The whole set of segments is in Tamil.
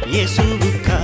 இயேசுவுக்கா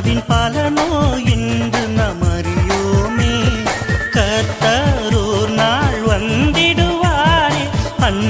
அதன் பலனோ இன்று நாம் அறியோமே கர்த்தரோர் நாள் வந்திடுவாரே அன்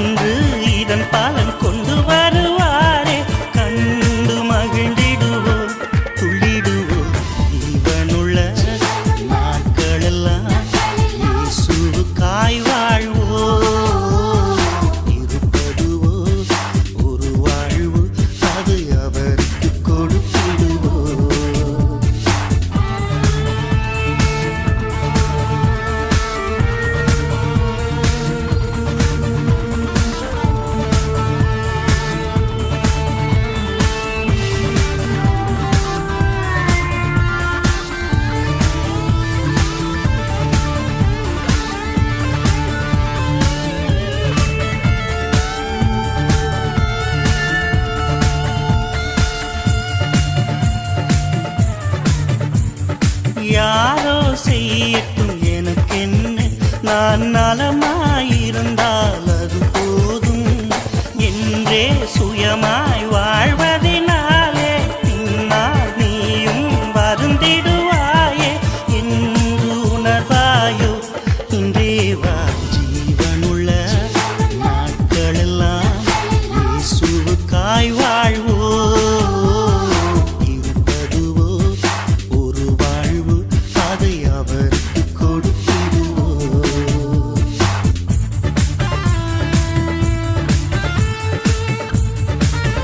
யாரோ